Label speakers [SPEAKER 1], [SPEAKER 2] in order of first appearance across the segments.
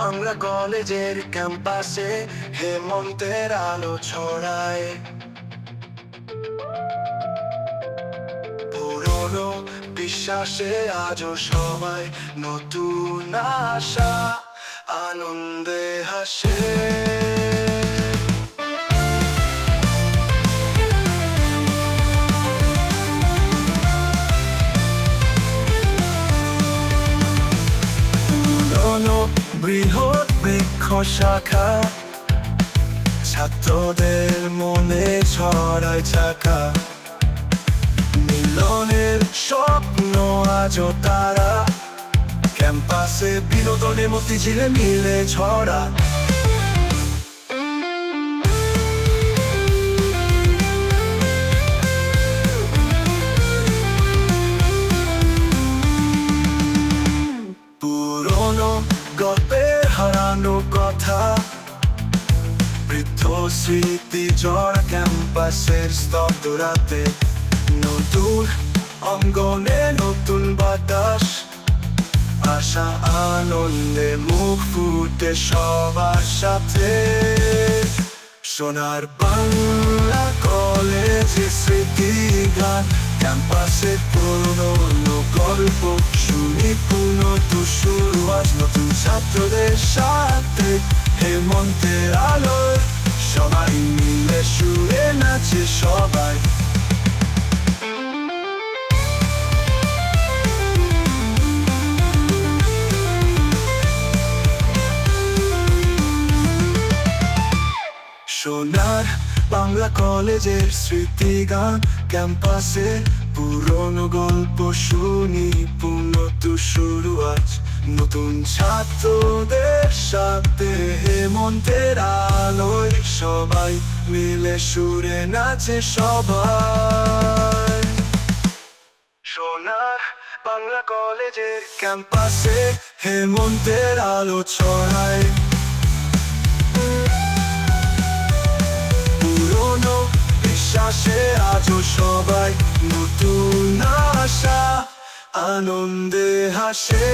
[SPEAKER 1] বাংলা কলেজের ক্যাম্পাসে হেমন্তের আলো ছড়ায়। পুরনো বিশ্বাসে আজও সবাই নতুন আশা আনন্দে হাসে। বৃহৎ বৃক্ষ শাখা, ছাত্রদের মনে ছড়ায় চাকা। মিলনের স্বপ্ন আজও তারা। ক্যাম্পাসে বিনোদনে মতিঝিলে মিলে ছড়া। গল্পের হারানো কথা। বৃদ্ধ স্মৃতি জড় ক্যাম্পাসের স্তব্ধ রাতে নতুন অঙ্গনে নতুন বাতাস। আশা, আনন্দে মুখ ফুটে সবার সাথে। সোনার বাংলা কলেজে স্মৃতি গান ক্যাম্পাসে পুরনো গল্প শুনি পূর্ণ তো শুরু আজ নতুন ছাত্রদের সাথে হেমন্তের আলোয় সবাই মিলে সুরে নাচে সবাই সোনার বাংলা কলেজের স্মৃতি গান ক্যাম্পাসে পুরনো গল্প শুনি, পূর্ণ তো শুরু আজ। নতুন ছাত্রদের সাথে হেমন্তের আলোয় সবাই মিলে সুরে নাচে সবাই। সোনার বাংলা কলেজের ক্যাম্পাসে হেমন্তের আলো ছড়ায়। আজও সবাই নতুন আশা আনন্দে হাসে।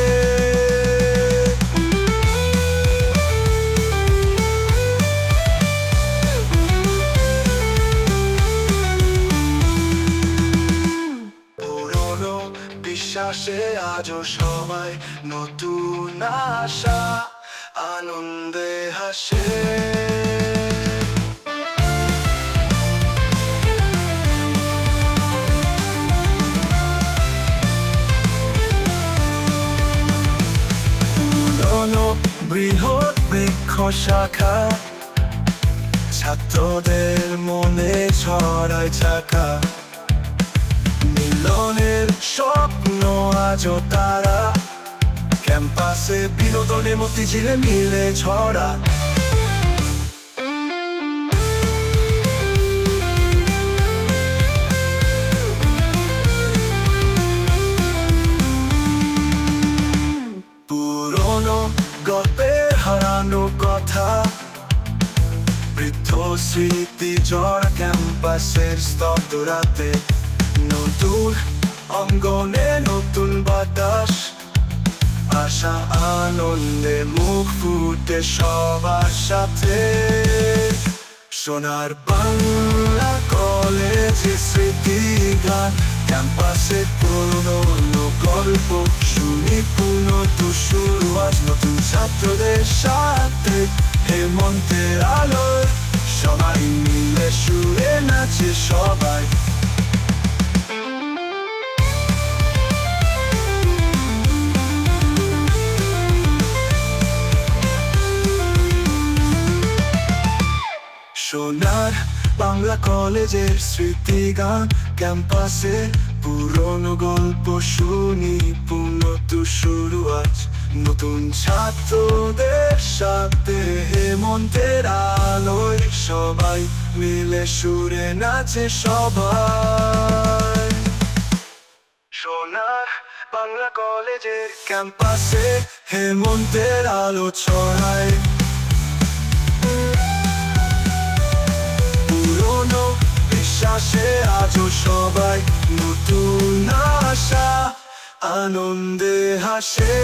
[SPEAKER 1] বিশ্বাসে আজও সবাই নতুন আশা আনন্দে হাসে। বৃহৎ বৃক্ষ শাখা ছাত্রদের মনে ছড়ায় ছাকা মিলনের স্বপ্ন আজও তারা, ক্যাম্পাসে বিনোদনে মতিঝিলে মিলে ছড়া। কথা বৃদ্ধ স্মৃতি জড় ক্যাম্পাসের স্তব্ধ রাতে নতুন অঙ্গনে নতুন বাতাস। আশা, আনন্দে মুখ ফুটে সবার সাথে। সোনার বাংলা কলেজে স্মৃতি গান ক্যাম্পাসে পুরনো গল্প শুনি তো শুরু আজ নতুন সাথে হেমন্তের আলোয়। সবাই মিলে সুরে নাচে সবাই। সোনার বাংলা কলেজের স্মৃতি গান ক্যাম্পাসে পুরনো গল্প শুনি পূর্ণ তো শুরু আজ। নতুন ছাত্রদের সাথে হেমন্তের আলোয় সবাই মিলে সুরে নাচে সবাই। সোনার বাংলা কলেজের ক্যাম্পাসে হেমন্তের আলো ছড়ায় পুরনো বিশ্বাসে আজও সবাই নতুন আশা, আনন্দে হাসে।